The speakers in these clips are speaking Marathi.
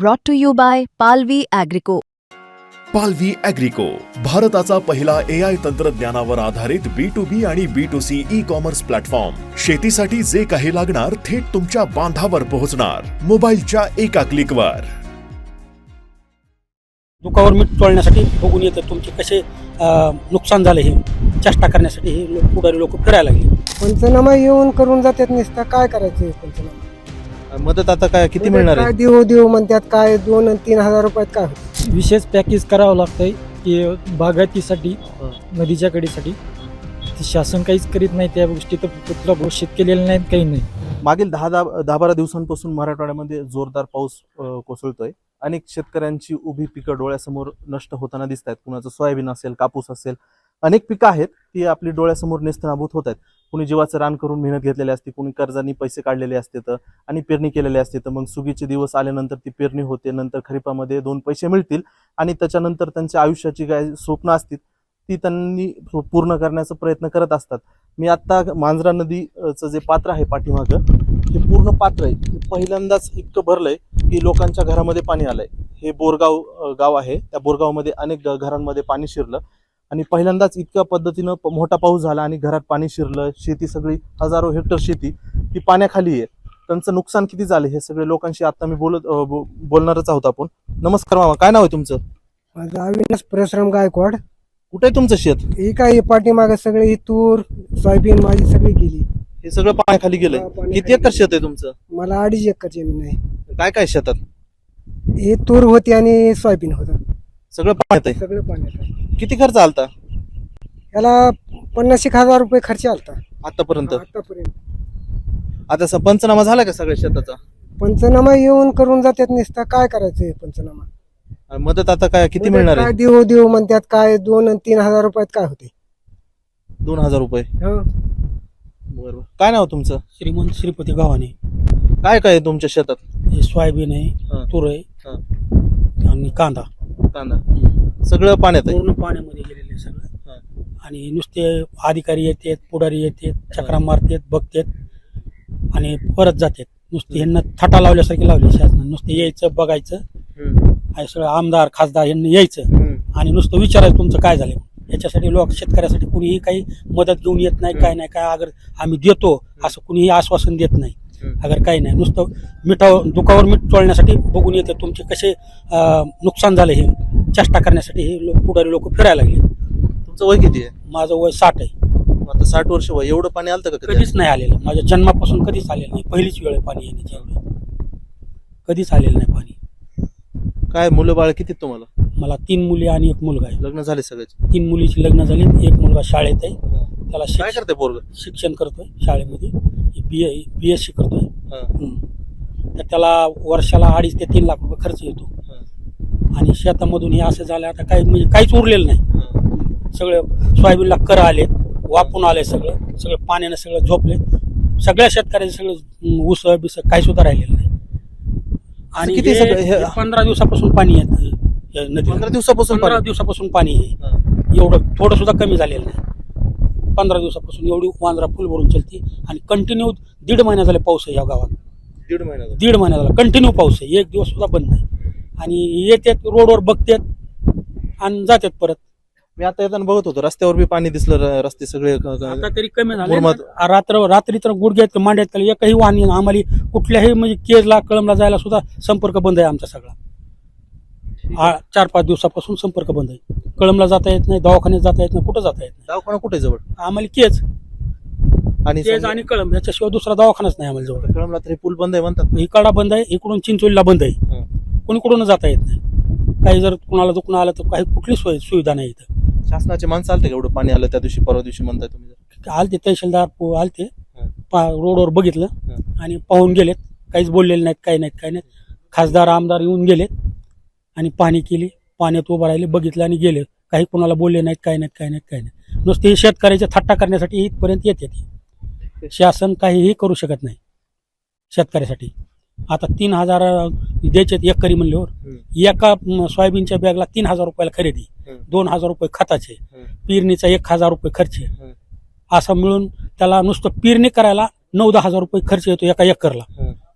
brought to you by Palvi Agrico. पालवी अॅग्रिको भारताचा पहिला ए आय तंत्रज्ञानावर आधारित बी टू बी आणि B to C e commerce platform शेतीसाठी जे काही लागणार थेट तुमच्या बांधावर पोहोचणार. मोबाईलच्या एका क्लिकवर दुखावर मीठ चोळण्यासाठी बघून येतं तुमचे कसे नुकसान झाले हे. चेष्टा करण्यासाठी हे लोक पुढारी लोक फिरायला लागले. पंचनामा येऊन करून जातात नुसतं. काय करायचं पंचनामा? मदत आता काय किती मिळणार काय आहे? देऊ देऊ म्हणतात काय दोन आणि तीन हजार रुपयात काय होतं विशेष पॅकेज करावं लागतंय की बागायतीसाठी नदीच्या कडेसाठी ते शासन काहीच करीत नाही त्या गोष्टी तर कुठला घोषित केलेल्या नाहीत काही नाही. मागील दहा दहा दहा बारा दिवसांपासून मराठवाड्यामध्ये जोरदार पाऊस अ, कोसळतोय. अनेक शेतकऱ्यांची उभी पिकं डोळ्यासमोर नष्ट होताना दिसत आहेत कुणाचं सोयाबीन असेल कापूस असेल अनेक पिकं आहेत ती आपली डोळ्यासमोर नेस्तनाभूत होत आहेत कुणी जीवाचं रान करून मेहनत घेतलेली असते कुणी कर्जाने पैसे काढलेले असते तर आणि पेरणी केलेली असते तर मग सुगीचे दिवस आल्यानंतर ती पेरणी होते नंतर खरीपामध्ये दोन पैसे मिळतील आणि त्याच्यानंतर त्यांच्या आयुष्याची काय स्वप्न असतील ती त्यांनी पूर्ण करण्याचा प्रयत्न करत असतात. मी आत्ता मांजरा नदीचं जे पात्र आहे पाठीमागं हे पूर्ण पात्र आहे. पहिल्यांदाच इतकं भरलंय की लोकांच्या घरामध्ये पाणी आलंय. हे बोरगाव गाव आहे. त्या बोरगावमध्ये अनेक घरांमध्ये पाणी शिरलं. आणि पहिल्यांदाच इतक्या पद्धतीनं मोठा पाऊस झाला आणि घरात पाणी शिरलं. शेती सगळी हजारो हेक्टर शेती ही पाण्याखाली आहे. त्यांचं नुकसान किती झालं हे सगळे लोकांशी आता मी बोलत बोलणारच आहोत आपण. नमस्कार मामा काय नाव आहे तुमचं? माझं अविनाश परशुराम गायकवाड. कुठे आहे तुमचं शेत? ही काय पाठीमागे सगळे ही तूर सोयाबीन माझी सगळी गेली. हे सगळं पाण्याखाली गेलंय. हा, पाण्याखाली किती एकर शेत आहे तुमचं? मला अडीच एकर जमीन आहे. काय काय शेतात? ही तूर होती आणि सोयाबीन होतं. सगळं पाण्यात आहे. सगळं पाण्यात आहे. किती खर्च आलता? याला पन्नास एक हजार रुपये खर्च आलता. आतापर्यंत? आतापर्यंत. आता स- पंचनामा झाला का सगळ्या शेताचा? पंचनामा येऊन करून जातात नुसतं. काय करायचं हे पंचनामा? आणि मदत आता काय किती मिळणार काय आहे देऊ देऊ म्हणतात काय दोन आणि तीन हजार रुपयात काय होते? दोन हजार रुपये? हं. बरोबर काय नाव तुमचं? श्रीमंत श्रीपती गावाने काय काय आहे तुमच्या शेतात? हे सोयाबीन आहे हा. तूर आहे हा. आणि कांदा. कांदा. सगळं पाण्यात आहे. पूर्ण पाण्यामध्ये गेलेले आहे. सगळं. आणि नुसते अधिकारी येतात पुढारी येतात चक्रा मारतात बघतात आणि परत जातात. नुसते ह्यांना थाटा लावल्यासारखे लावले शासनाने. नुसते यायचं बघायचं. आणि सगळं आमदार खासदार यांनी यायचं. आणि नुसतं विचारायचं तुमचं काय झालं याच्यासाठी लोक शेतकऱ्यासाठी कुणीही काही मदत घेऊन येत नाही काय नाही काय अगर आम्ही देतो असं कुणीही आश्वासन देत नाही. अगर काही नाही. नुसतं मिठावर दुखावर मीठ चोळण्यासाठी बघून येते तुमचे कसे नुकसान झाले हे. चेष्टा करण्यासाठी हे लोक पुढारी लोक फिरायला लागले. तुमचं वय किती आहे? माझं वय साठ आहे. आता साठ वर्ष वय एवढं पाणी आलं का कधी? कधीच नाही आलेलं. माझ्या जन्मापासून कधीच आलेलं नाही. पहिलीच वेळ आहे पाणी येण्याची एवढी. कधीच आलेलं नाही पाणी. काय मुलं बाळ किती आहेत तुम्हाला? मला तीन मुली आणि एक मुलगा आहे. लग्न झाले सगळ्याचे तीन मुलीची लग्न झाली एक मुलगा शाळेत आहे. त्याला काय शिक्षण करते पोरग? शिक्षण करतोय शाळेमध्ये. बी ए बी एस सी करतोय. तर त्याला वर्षाला अडीच ते तीन लाख रुपये खर्च येतो. आणि शेतामधून हे असं झालं आता काही म्हणजे काहीच उरलेलं नाही. सगळं सोयाबीनला कर आले वापून आले सगळं सगळं पाण्यानं सगळं झोपले. सगळ्या शेतकऱ्याचे सगळं ऊस बिस काही सुद्धा राहिलेलं नाही. आणि किती सगळं पंधरा दिवसापासून पाणी येत. पंधरा दिवसापासून पंधरा? दिवसापासून पाणी आहे. एवढं थोडं सुद्धा कमी झालेलं नाही. पंधरा दिवसापासून एवढी वांद्रा फुल भरून चलती. आणि कंटिन्यू दीड महिना झाले पाऊस आहे या गावात. दीड महिना दीड महिना झाला. कंटिन्यू पाऊस आहे. एक दिवस सुद्धा बंद नाही. आणि येतात रोडवर बघतात आणि जातात परत. मी आता येताना बघत होतो रस्त्यावर बी पाणी दिसलं र- रस्ते सगळे क- क- आता तरी कमी झाले मुरमाड-. रात्र रात्री तर गुडघ्यात मांड्यात त्याला एकही वाहन. आम्हाला कुठल्याही म्हणजे केजला कळमला जायला सुद्धा संपर्क बंद आहे आमचा सगळा. आ- चार पाच दिवसापासून संपर्क बंद आहे. कळमला जाता येत नाही दवाखान्यात जाता येत नाही कुठं जाता येत दवाखाना कुठे आहे जवळ? नाही आम्हाला केज. आणि केज आणि कळम याच्याशिवाय दुसरा दवाखानाच नाही आम्हाला जवळ. कळमला तरी पूल बंद आहे म्हणतात. इकडा बंद आहे इकडून चिंचोलीला बंद आहे. कोणीकडून जाता येत नाही. काही जर कुणाला दुखणं आलं तर काही कुठली सोय सुविधा नाही इथं. शासनाचे माणसं आलते का एवढं पाणी आलं त्या दिवशी परवा दिवशी म्हणताय तुम्ही आलते तहसीलदार पो- आलते. पा रोडवर बघितलं. आणि पाहून गेलेत. काहीच बोललेले नाहीत काही नाहीत काही नाहीत. खासदार आमदार येऊन गेलेत आणि पाणी केली. पाण्यात उभं राहिले बघितलं आणि गेले. काही कोणाला बोलले नाहीत काही नाहीत काही नाहीत काही नाही नुसते शेतकऱ्याच्या थट्टा करण्यासाठी इथपर्यंत येते शासन काहीही करू शकत नाही शेतकऱ्यासाठी. आता तीन हजार द्यायचे एकरी म्हणल्यावर. एका सोयाबीनच्या बॅगला तीन हजार रुपयाला खरेदी. दोन हजार रुपये खताचे. पेरणीचा एक हजार रुपये खर्च. असं मिळून त्याला नुसतं पेरणी करायला नऊ दहा हजार रुपये खर्च येतो एका एकरला.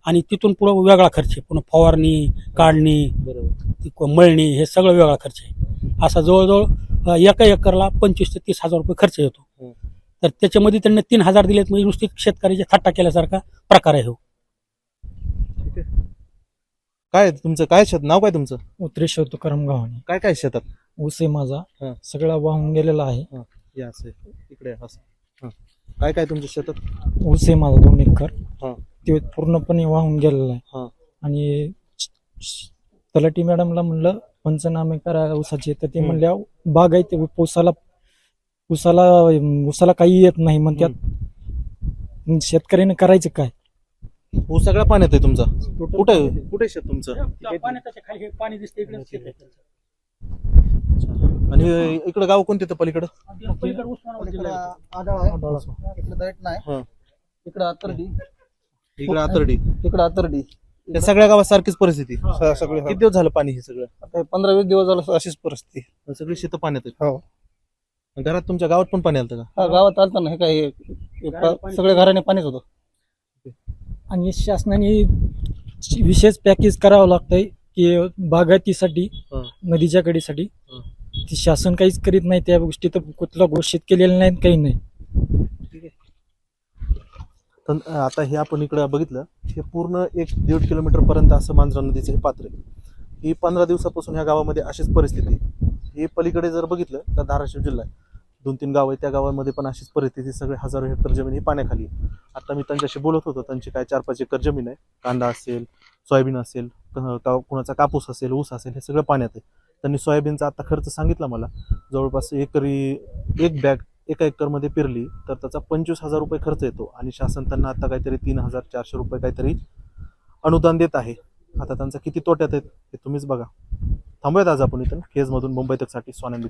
आणि तिथून पुढं वेगळा खर्च आहे पुन्हा फवारणी काढणी मळणी हे सगळं वेगळा खर्च आहे असा जवळजवळ एका एकरला पंचवीस ते तीस हजार रुपये खर्च येतो. तर त्याच्यामध्ये त्यांनी तीन हजार दिलेत म्हणजे नुसती शेतकऱ्याच्या थट्टा केल्यासारखा प्रकार आहे हो काय तुमचं काय शेत नाव काय तुमचं? उत्रेश्वर तुकाराम गावाने काय काय शेतात? ऊस आहे माझा. सगळा वाहून गेलेला आहे. या असं. आहे. इकडे असं. हं. काय काय तुमच्या शेतात? ऊस आहे माझा दोन एकर. हा. ते पूर्णपणे वाहून गेलेला हा. आहे आणि तलाठी मॅडमला म्हणलं पंचनामे करा ऊसाचे. तर ते हम्म. म्हणल्या बाग आहे ते ऊसाला ऊसाला ऊसाला काही येत नाही. म्हणतात शेतकऱ्याने करायचं काय? ऊस सगळ्या पाण्यात आहे तुमचा. कुठे? कुठे शेत तुमचं? पाण्याच्या खाली हे पाणी दिसते इकडे आणि इकडे गाव कोणते तर पलीकडं? इकडे नाही. हा. इकडे आतर्डी. इकडे आतर्डी. इकडे आतर्डी. सगळ्या गावात सारखीच परिस्थिती. सगळे किती दिवस झालं पाणी हे सगळं? आता पंधरा वीस दिवस झालं अशीच परिस्थिती. सगळी शेतं पाण्यात आहेत. हो. घरात तुमच्या गावात पण पाणी आलं का? हा गावात आलता ना हे काय हे- हे पा- सगळ्या घराने पाणीच होतं. आणि शासनाने विशेष पॅकेज करावं लागतंय की बागायतीसाठी. नदीच्या कडेसाठी. ते शासन काहीच करीत नाही त्या गोष्टी तर कुठला घोषित केलेल्या नाहीत काही नाही तर आता हे आपण इकडे बघितलं हे पूर्ण एक दीड किलोमीटर पर्यंत असं मांजरा नदीचं हे पात्र आहे ही पंधरा दिवसापासून ह्या गावामध्ये अशीच परिस्थिती आहे. ही पलीकडे जर बघितलं तर धाराशिव जिल्हा आहे दोन तीन गाव आहे त्या गावामध्ये पण अशीच परिस्थिती सगळे हजारो हेक्टर जमीन ही पाण्याखाली आता मी त्यांच्याशी बोलत होतो. त्यांची काय चार पाच एकर जमीन आहे. कांदा असेल सोयाबीन असेल का- कुणाचा कापूस असेल ऊस असेल हे सगळं पाण्यात आहे. त्यांनी सोयाबीनचा आता खर्च सांगितला मला. जवळपास एकरी एक बॅग एका एकरमध्ये पेरली तर त्याचा पंचवीस हजार रुपये खर्च येतो. आणि शासन त्यांना आता काहीतरी तीन हजार चारशे रुपये काहीतरी अनुदान देत आहे. आता त्यांचा किती तोट्यात आहेत हे तुम्हीच बघा. थांबूयात आज आपण इथं. केजमधून मुंबई तकसाठी सोन्या